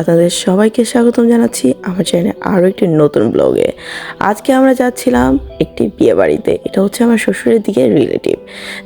আপনাদের সবাইকে স্বাগতম জানাচ্ছি আমার চ্যানেলে আরও একটি নতুন ব্লগে। আজকে আমরা যাচ্ছিলাম একটি বিয়ে বাড়িতে। এটা হচ্ছে আমার শ্বশুরের দিকে রিলেটিভ।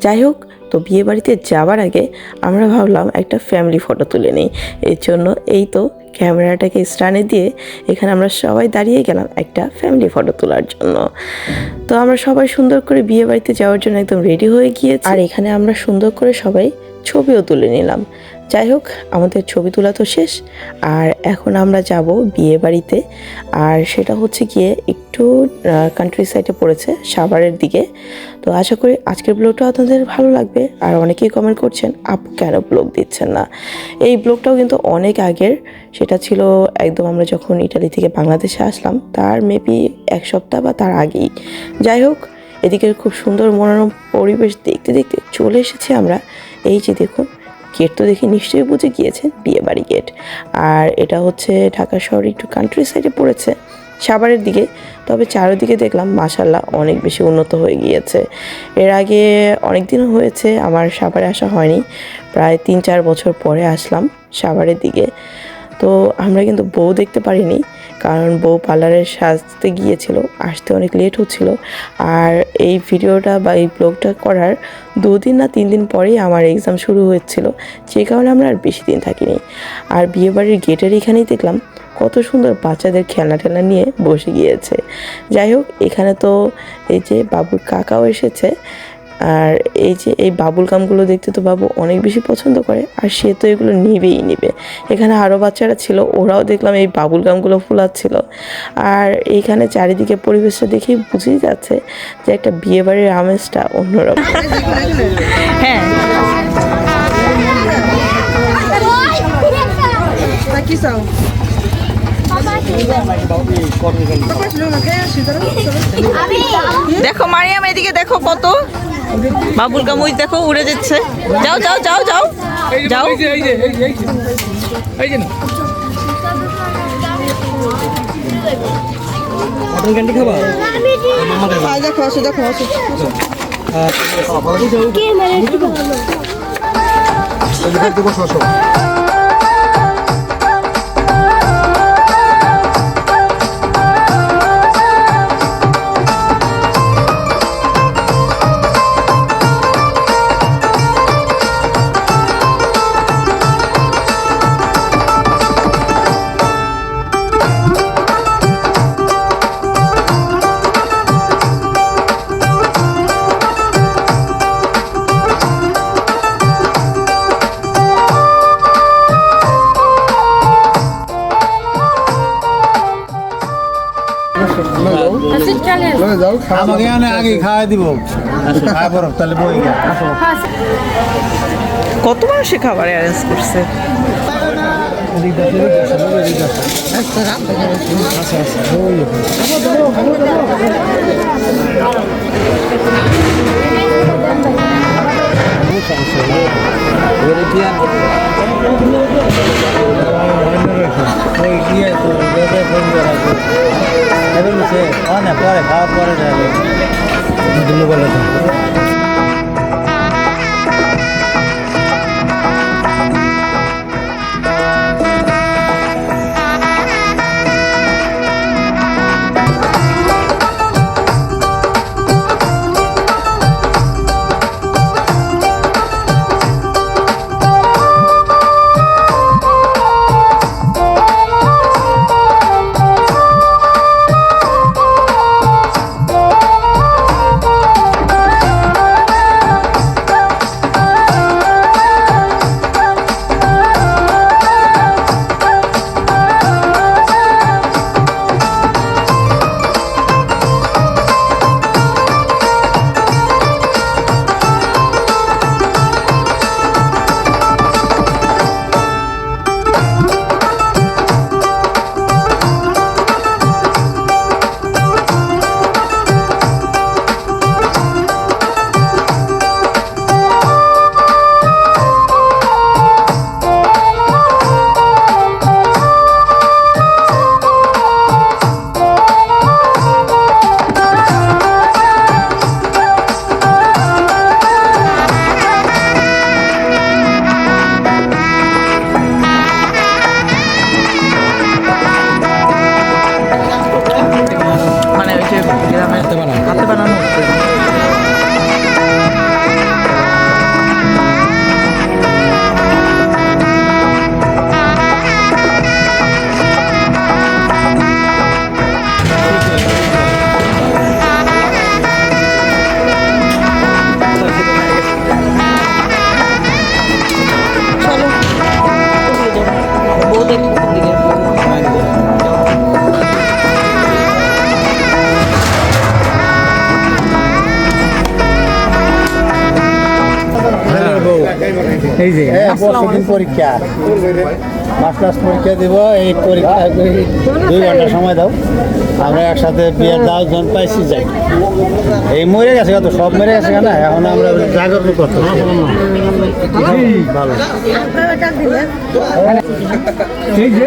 যাই হোক, তো বিয়ে বাড়িতে যাওয়ার আগে আমরা ভাবলাম একটা ফ্যামিলি ফটো তুলে নিই। এর জন্য এই তো ক্যামেরাটাকে স্টানে দিয়ে এখানে আমরা সবাই দাঁড়িয়ে গেলাম একটা ফ্যামিলি ফটো তোলার জন্য। তো আমরা সবাই সুন্দর করে বিয়ে বাড়িতে যাওয়ার জন্য একদম রেডি হয়ে গিয়েছি। আর এখানে আমরা সুন্দর করে সবাই ছবিও তুলে নিলাম। যাই হোক, আমাদের ছবি তোলা তো শেষ, আর এখন আমরা যাব বিয়ে বাড়িতে। আর সেটা হচ্ছে গিয়ে একটু কান্ট্রি সাইডে পড়েছে, সাভারের দিকে। তো আশা করি আজকের ব্লগটা আপনাদের ভালো লাগবে, আর অনেকেই কমেন্ট করছেন, আপু কেন ব্লগ দিচ্ছেন না? এই ব্লগটাও কিন্তু অনেক আগের। সেটা ছিল একদম আমরা যখন ইটালি থেকে বাংলাদেশে আসলাম, তার মেবি এক সপ্তাহ বা তার আগেই। যাই হোক, এদিকে খুব সুন্দর মনোরম পরিবেশ দেখতে দেখতে চলে এসেছি আমরা। এই যে দেখুন গেট তো দেখে নিশ্চয়ই বুঝে গিয়েছেন বিয়ে বাড়ি গেট। আর এটা হচ্ছে ঢাকা শহরে একটু কান্ট্রি সাইডে পড়েছে, সাভারের দিকে। তবে চারিদিকে দেখলাম মাসাল্লাহ অনেক বেশি উন্নত হয়ে গিয়েছে। এর আগে অনেক দিন হয়েছে, আমার সাভারে আসা হয়নি। প্রায় তিন চার বছর পরে আসলাম সাভারের দিকে। তো আমরা কিন্তু বউ দেখতে পারিনি। কারণ বউ পার্লারে সাজতে গিয়েছিল, আসতে অনেক লেট হচ্ছিল। আর এই ভিডিওটা বা এই ব্লগটা করার দুদিন না তিন দিন পরেই আমার এক্সাম শুরু হয়েছিল যে কারণে আমরা আর বেশি দিন থাকিনি। আর বিয়েবাড়ির গেটের এখানেই দেখলাম কত সুন্দর বাচ্চাদের খেলনা টেলনা নিয়ে বসে গিয়েছে। যাই হোক, এখানে তো এই যে বাবুর কাকাও এসেছে আর এই যে এই বাবুল গামগুলো দেখতে তো বাবু অনেক বেশি পছন্দ করে, আর সে তো এগুলো নিবেই নিবে। এখানে আরও বাচ্চারা ছিল, ওরাও দেখলাম এই বাবুল গামগুলো ফুলাচ্ছিল। আর এইখানে চারিদিকে পরিবেশটা দেখেই বুঝেই যাচ্ছে যে একটা বিয়ে বাড়ির আমেজটা অন্যরকম। হ্যাঁ. দেখো, মারিয়াম, এদিকে দেখো কত। বাবুল কামুজ দেখো উড়ে যাচ্ছে। যাও যাও যাও যাও। যাও। দেখো দেখো এই দেখো এই দেখো এই যে এই যে না da costa. আমাকে আগে খাওয়াই দিব। খাওয়া পর তাহলে বই কত মানুষের খাবার অ্যারেঞ্জ করছে? ওই পরে খাওয়ার পরে যাবে দিল্লি বলে তো। এই যে বর্ষদিন পরীক্ষা। মাস ক্লাস পরীক্ষা দিব এই পরীক্ষা দুই ঘণ্টা সময় দাও। আমরা একসাথে বিয়ের দাও জন পাইছি যাই। এই মরে গেছে কত? সব মরে গেছে না এখন আমরা জাগরণ করতে ভালো। এই যে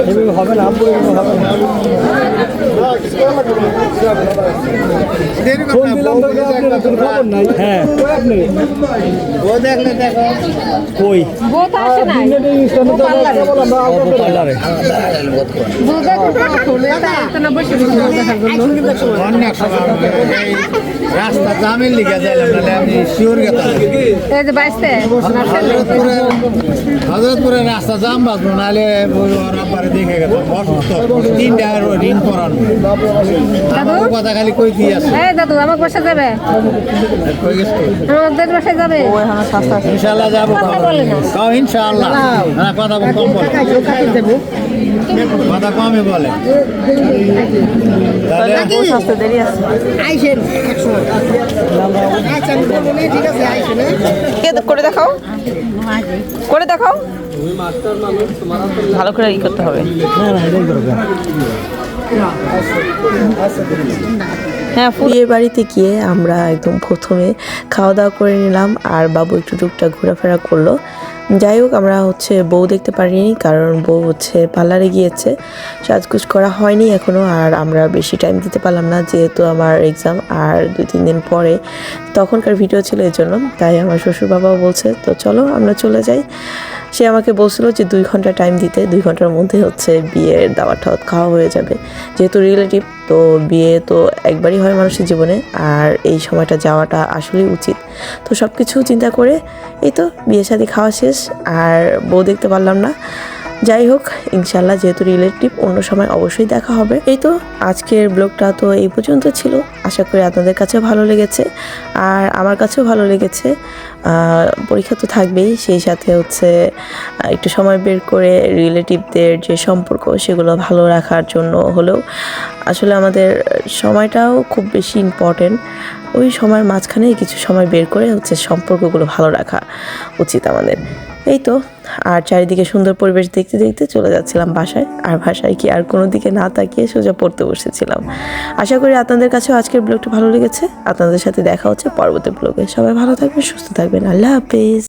এই যে হলো বাইশটা আসসালামু আলাইকুম হবে না ফোন দিলাম তো আপনার কোনো খবর নাই হ্যাঁ আপনি ও দেখলে দেখো কই পার্লারে অনেক সময় আমরা এই রাস্তা জামিন লিখে যাইলাম নাহলে আমি শিওর গেতাম হজরতপুরে হজরতপুরে রাস্তা জাম বাঁচবো নাহলে দেখে অসুস্থ। তিনটা ঋণ করানো কথা খালি কই দিয়ে আছে। এই দাদু আমার বাসা যাবে? কই গেছে? আমাদের বাসায় যাবে? ইনশাআল্লাহ যাব কাও ইনশাআল্লাহ। হ্যাঁ কথা কম বলে। কথা কমই বলে। তাহলে আসতে দেরি আছে। কে করে দেখাও? করে দেখাও। ভালো করে ই করতে হবে। হ্যাঁ বিয়ে বাড়িতে গিয়ে আমরা একদম প্রথমে খাওয়া দাওয়া করে নিলাম আর বাবু একটু টুকটাক ঘোরাফেরা করল। যাই হোক, আমরা হচ্ছে বউ দেখতে পারিনি, কারণ বউ হচ্ছে পার্লারে গিয়েছে। সাজগুজ করা হয়নি এখনও আর আমরা বেশি টাইম দিতে পারলাম না, যেহেতু আমার এক্সাম আর দুই, তিন দিন পরে তখনকার ভিডিও ছিল এই জন্য, তাই আমার শ্বশুর বাবাও বলছে, তো চলো আমরা চলে যাই। সে আমাকে বলছিল যে দুই ঘণ্টা টাইম দিতে, দুই ঘণ্টার মধ্যে হচ্ছে বিয়ের দাওয়াত টাওয়াত খাওয়া হয়ে যাবে। যেহেতু রিলেটিভ তো বিয়ে তো একবারই হয় মানুষের জীবনে, আর এই সময়টা যাওয়াটা আসলেই উচিত। তো সব কিছু চিন্তা করে এই তো বিয়ে শাদি খাওয়া শেষ, আর বউ দেখতে পারলাম না। যাই হোক ইনশাল্লাহ যেহেতু রিলেটিভ অন্য সময় অবশ্যই দেখা হবে। এই তো আজকের ব্লগটা তো এই পর্যন্ত ছিল। আশা করি আপনাদের কাছেও ভালো লেগেছে। আর আমার কাছেও ভালো লেগেছে। পরীক্ষা তো থাকবেই। সেই সাথে হচ্ছে একটু সময় বের করে রিলেটিভদের যে সম্পর্ক, সেগুলো ভালো রাখার জন্য হলেও আসলে আমাদের সময়টাও খুব বেশি ইম্পর্টেন্ট ওই সময়ের মাঝখানে কিছু সময় বের করে হচ্ছে সম্পর্কগুলো ভালো রাখা উচিত আমাদের। এই তো, আর চারিদিকে সুন্দর পরিবেশ দেখতে দেখতে চলে যাচ্ছিলাম বাসায়। আর ভাষায় কি আর কোনো দিকে না তাকিয়ে সোজা পড়তে বসেছিলাম। আশা করি আপনাদের কাছেও আজকের ব্লগটা ভালো লেগেছে। আপনাদের সাথে দেখা হচ্ছে পরবর্তী ব্লগে সবাই ভালো থাকবেন, সুস্থ থাকবেন। আল্লাহ হাফিজ।